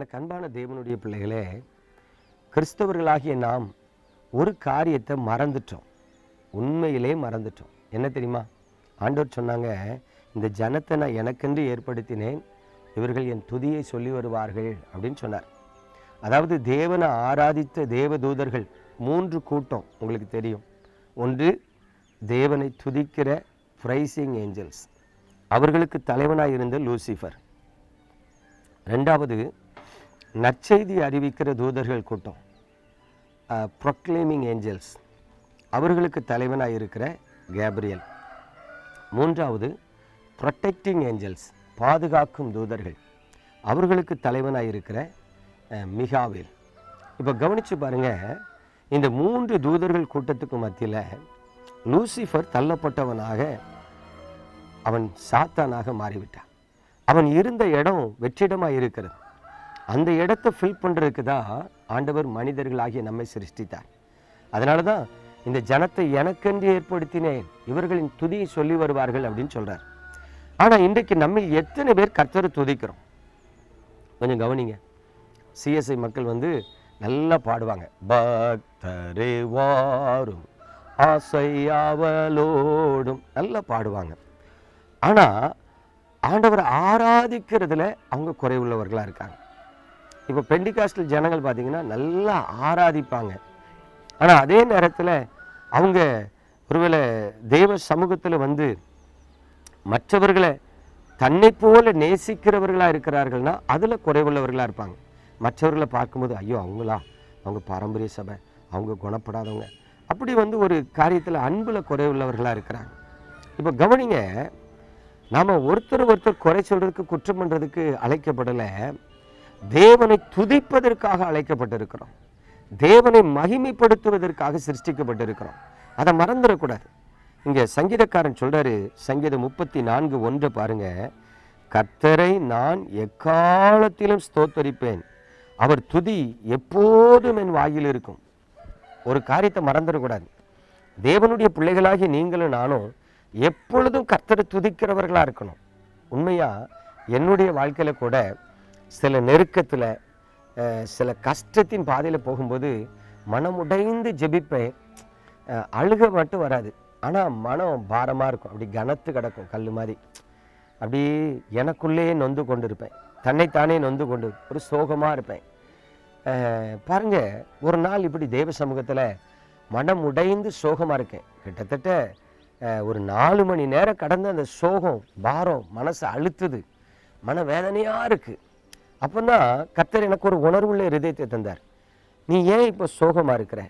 எனக்கு அன்பான தேவனுடைய பிள்ளைகளே கிறிஸ்தவர்களாகிய நாம் ஒரு காரியத்தை மறந்துட்டோம். உண்மையிலே மறந்துட்டோம். என்ன தெரியுமா? ஆண்டவர் சொன்னாங்க இந்த ஜனத்தை நான் எனக்கென்று ஏற்படுத்தினேன் இவர்கள் என் துதியை சொல்லி வருவார்கள் அப்படின்னு சொன்னார். அதாவது தேவனை ஆராதித்த தேவதூதர்கள் மூன்று கூட்டம் உங்களுக்கு தெரியும். ஒன்று தேவனை துதிக்கிற ஃப்ரைசிங் ஏஞ்சல்ஸ் அவர்களுக்கு தலைவனாக இருந்த லூசிஃபர் ரெண்டாவது நற்செய்தி அறிவிக்கிற தூதர்கள் கூட்டம் ப்ரொக்ளைமிங் ஏஞ்சல்ஸ் அவர்களுக்கு தலைவனாக இருக்கிற கேப்ரியல். மூன்றாவது ப்ரொடெக்டிங் ஏஞ்சல்ஸ் பாதுகாக்கும் தூதர்கள். அவர்களுக்கு தலைவனாக இருக்கிற அஹ், இப்போ கவனித்து பாருங்க இந்த மூன்று தூதர்கள் கூட்டத்துக்கு மத்தியில் லூசிஃபர் தள்ளப்பட்டவனாக அவன் சாத்தானாக மாறிவிட்டான். அவன் இருந்த இடம் வெற்றிடமாக இருக்கிறது. அந்த இடத்தை ஃபில் பண்ணுறதுக்கு தான் ஆண்டவர் மனிதர்களாகிய நம்மை சிருஷ்டித்தார். அதனால தான் இந்த ஜனத்தை எனக்கென்று ஏற்படுத்தினேன் இவர்களின் துதியை சொல்லி வருவார்கள் அப்படின்னு சொல்கிறார் ஆனால் இன்றைக்கு நம்ம எத்தனை பேர் கர்த்தரை துதிக்கிறோம்? கொஞ்சம் கவனிங்க. சிஎஸ்ஐ மக்கள் வந்து நல்லா பாடுவாங்க. பக்தரே வாரும் ஆசையாவலோடும் நல்லா பாடுவாங்க. ஆனால் ஆண்டவரை ஆராதிக்கிறதுல அவங்க குறைவுள்ளவர்களாக இருக்காங்க. இப்போ பெண்டிகாஸ்டல் ஜனங்கள் பார்த்தீங்கன்னா நல்லா ஆராதிப்பாங்க. ஆனால் அதே நேரத்தில் அவங்க ஒருவேளை தெய்வ சமூகத்தில் வந்து மற்றவர்களை தன்னை போல நேசிக்கிறவர்களாக இருக்கிறார்கள்னா அதில் குறைவுள்ளவர்களாக இருப்பாங்க. மற்றவர்களை பார்க்கும்போது ஐயோ அவங்களா? அவங்க பாரம்பரிய சபை. அவங்க குணப்படாதவங்க. அப்படி வந்து ஒரு காரியத்தில் அன்பில் குறைவுள்ளவர்களாக இருக்கிறாங்க. இப்போ கவனிங்க நாம் ஒருத்தர் ஒருத்தர் குறை சொல்கிறதுக்கு குற்றம் பண்ணுறதுக்கு அழைக்கப்படலை. தேவனை துதிப்பதற்காக அழைக்கப்பட்டிருக்கிறோம். தேவனை மகிமைப்படுத்துவதற்காக சிருஷ்டிக்கப்பட்டிருக்கிறோம். அதை மறந்துடக்கூடாது. இங்கே சங்கீதக்காரன் சொல்கிறாரு சங்கீதம் முப்பத்தி நான்கு ஒன்று பாருங்க. கர்த்தரை நான் எக்காலத்திலும் ஸ்தோத்தரிப்பேன். அவர் துதி எப்போதும் என் வாயில் இருக்கும். ஒரு காரியத்தை மறந்துடக்கூடாது. தேவனுடைய பிள்ளைகளாகி நீங்களும் நானும் எப்பொழுதும் கர்த்தரை துதிக்கிறவர்களாக இருக்கணும். உண்மையாக என்னுடைய வாழ்க்கையில் கூட சில நெருக்கத்தில் சில கஷ்டத்தின் பாதையில் போகும்போது மனம் உடைந்து ஜெபிப்பேன் அழுக மட்டும் வராது. ஆனால் மனம் பாரமாக இருக்கும். அப்படி கனத்து கிடக்கும் கல் மாதிரி. அப்படி எனக்குள்ளேயே நொந்து கொண்டு இருப்பேன் தன்னைத்தானே நொந்து கொண்டு ஒரு சோகமாக இருப்பேன். பாருங்கள் பாருங்க ஒரு நாள் இப்படி தேவ சமூகத்தில் மனம் உடைந்து சோகமாக இருக்கேன். கிட்டத்தட்ட ஒரு நாலு மணி நேரம் கடந்து அந்த சோகம் பாரம் மனசை அழுத்துது. மன வேதனையாக இருக்குது அப்போன்னா கர்த்தர் எனக்கு ஒரு உணர்வுள்ள இருதயத்தை தந்தார். நீ ஏன் இப்போ சோகமாக இருக்கிற?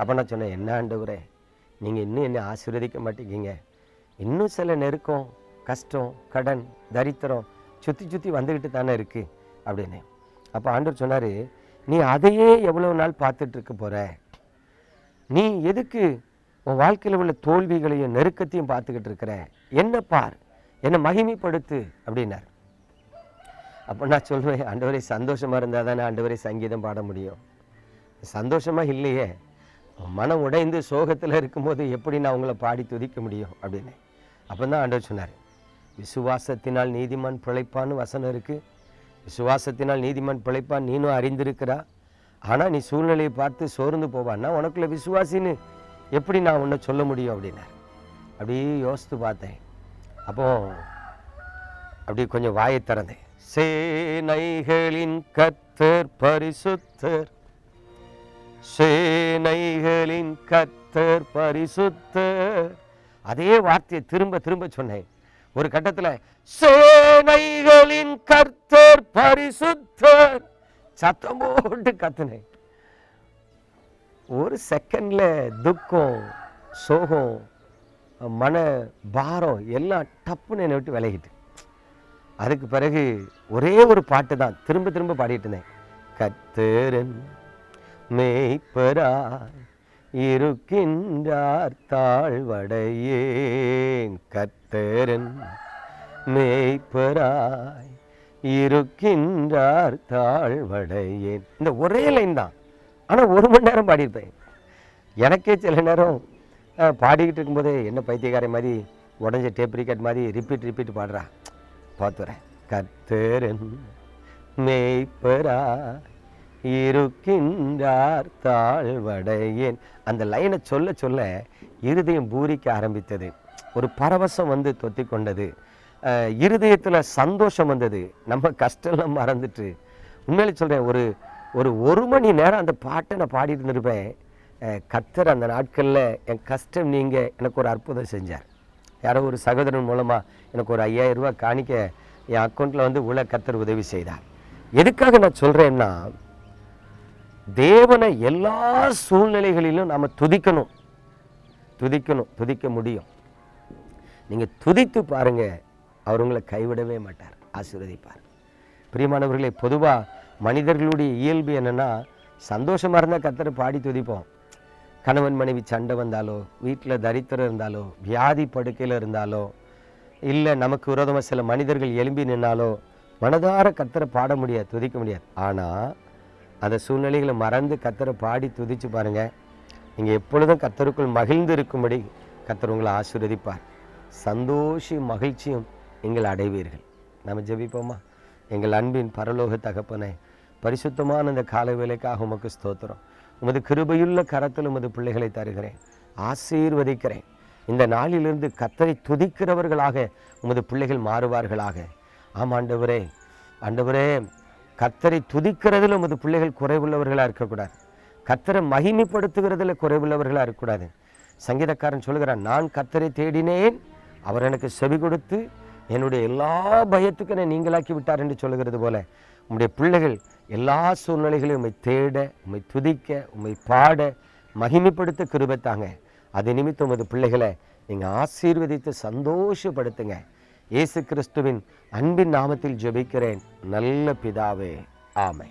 அப்போ நான் சொன்னேன் என்ன ஆண்டவரே நீங்கள் இன்னும் என்னை ஆசீர்வதிக்க மாட்டேங்கிங்க இன்னும் சில நெருக்கம் கஷ்டம் கடன் தரித்திரம் சுற்றி சுற்றி வந்துக்கிட்டு தானே இருக்குது அப்படின்னு. அப்போ ஆண்டவர் சொன்னார் நீ அதையே எவ்வளோ நாள் பார்த்துட்ருக்க போகிற நீ எதுக்கு உன் வாழ்க்கையில் உள்ள தோல்விகளையும் நெருக்கத்தையும் பார்த்துக்கிட்டு இருக்கிற? என்ன பார்? என்னை மகிமைப்படுத்து அப்படின்னார். அப்போ நான் சொல்லுவேன் ஆண்டவரை சந்தோஷமாக இருந்தால் தானே ஆண்டவரை சங்கீதம் பாட முடியும். சந்தோஷமாக இல்லையே மனம் உடைந்து சோகத்தில் இருக்கும்போது எப்படி நான் உங்களை பாடி துதிக்க முடியும் அப்படின்னு. அப்போ தான் ஆண்டவர் சொன்னார் விசுவாசத்தினால் நீதிமான் பிழைப்பான்னு வசனம் இருக்குது விசுவாசத்தினால் நீதிமான் பிழைப்பான் நீனும் அறிந்திருக்கிறா. ஆனால் நீ சூழ்நிலையை பார்த்து சோர்ந்து போவான்னா உனக்குள்ள விசுவாசின்னு எப்படி நான் உன்னை சொல்ல முடியும் அப்படின்னார். அப்படியே யோசித்து பார்த்தேன். அப்போ அப்படி கொஞ்சம் வாயை திறந்தேன். சேனைகளின் கத்தர் பரிசுத்தர். சேனைகளின் கத்தர் பரிசுத்தர். அதே வார்த்தையை திரும்ப திரும்ப சொன்னேன். ஒரு கட்டத்தில் சேனைகளின் கர்த்தர் பரிசுத்தர். சத்தம் போட்டு கத்துனேன். ஒரு செகண்ட்ல துக்கம் சோகம் மன பாரம் எல்லாம் டப்புன்னு என்னை விட்டு விலகிட்டு. அதுக்கு பிறகு ஒரே ஒரு பாட்டு தான் திரும்ப திரும்ப பாடிட்டு இருந்தேன். கத்தரன் மேய்ப்பராய் இருக்கின்றார் தாழ்வடையேன். கத்தரன் மேய்ப்பராய் இருக்கின்றார் தாழ்வடையேன். இந்த ஒரே லைன் தான். ஆனால் ஒரு மணி நேரம் பாடியிருப்பேன். எனக்கே சில நேரம் பாடிக்கிட்டு இருக்கும்போதே என்ன பைத்தியக்காரை மாதிரி உடஞ்ச டேப் ரிக்கெட் மாதிரி ரிப்பீட் ரிப்பீட் பாடுறா. பார்த்துறேன். கத்தரன் மேய்ப்பரா இருக்கின்றார் தாழ்வடையேன். அந்த லைனை சொல்ல சொல்ல இருதயம் பூரிக்க ஆரம்பித்தது. ஒரு பரவசம் வந்து தொத்தி கொண்டது. இருதயத்தில் சந்தோஷம் வந்தது. நம்ம கஷ்டம்லாம் மறந்துட்டு. உண்மையிலே சொல்கிறேன் ஒரு ஒரு ஒரு மணி நேரம் அந்த பாட்டை நான் பாடிட்டு இருந்திருப்பேன். கத்தர் அந்த நாட்களில் என் கஷ்டம் நீங்கள் எனக்கு ஒரு அற்புதம் செஞ்சார். யாரோ ஒரு சகோதரன் மூலமாக எனக்கு ஒரு ஐயாயிரம் ரூபாய் காணிக்க என் அக்கௌண்ட்டில் வந்து உல கத்தர் உதவி செய்தார். எதுக்காக நான் சொல்கிறேன்னா தேவனை எல்லா சூழ்நிலைகளிலும் நாம் துதிக்கணும். துதிக்கணும் துதிக்க முடியும். நீங்கள் துதித்து பாருங்க அவர் உங்களை கைவிடவே மாட்டார் ஆசீர்வதிப்பார். பிரியமானவர்களே பொதுவாக மனிதர்களுடைய இயல்பு என்னன்னா சந்தோஷமாக இருந்தால் கத்தரை பாடி துதிப்போம். கணவன் மனைவி சண்டை வந்தாலோ வீட்டில் தரித்திரம் இருந்தாலோ வியாதி படுக்கையில் இருந்தாலோ இல்லை நமக்கு விரோதமாக சில மனிதர்கள் எழும்பி நின்னாலோ மனதார கத்தரை பாட முடியாது துதிக்க முடியாது. ஆனால் அந்த சூழ்நிலைகளை மறந்து கத்தரை பாடி துதிச்சு பாருங்க. நீங்கள் எப்பொழுதும் கத்தருக்குள் மகிழ்ந்து இருக்கும்படி கத்தர் உங்களை ஆசீர்வதிப்பார். சந்தோஷம் மகிழ்ச்சியும் நீங்கள் அடைவீர்கள். நம்ம ஜெபிப்போமா? எங்கள் அன்பின் பரலோக தகப்பனை பரிசுத்தமான இந்த காலை வேலைக்காக உமக்கு ஸ்தோத்திரம். உமது கிருபையுள்ள கரத்தில் உமது பிள்ளைகளை தருகிறேன். ஆசீர்வதிக்கிறேன். இந்த நாளிலிருந்து கத்தரை துதிக்கிறவர்களாக உமது பிள்ளைகள் மாறுவார்களாக. ஆம் ஆண்டவரே. ஆண்டவரே கத்தரை துதிக்கிறதுல உமது பிள்ளைகள் குறைவுள்ளவர்களாக இருக்கக்கூடாது. கத்தரை மகிமைப்படுத்துகிறதுல குறைவுள்ளவர்களாக இருக்கக்கூடாது. சங்கீதக்காரன் சொல்கிறான் நான் கத்தரை தேடினேன் அவர் எனக்கு செவி கொடுத்து என்னுடைய எல்லா பயத்துக்கும் என்னை நீங்களாக்கி விட்டார் என்று சொல்லுகிறது போல உம்முடைய பிள்ளைகள் எல்லா சூழ்நிலைகளையும் உம்மை தேட உம்மை துதிக்க உம்மை பாட மகிமைப்படுத்த கிருபத்தாங்க. அது நிமித்தம் உமது பிள்ளைகளை நீங்கள் ஆசீர்வதித்து சந்தோஷப்படுத்துங்க. இயேசு கிறிஸ்துவின் அன்பின் நாமத்தில் ஜெபிக்கிறேன். நல்ல பிதாவே. ஆமை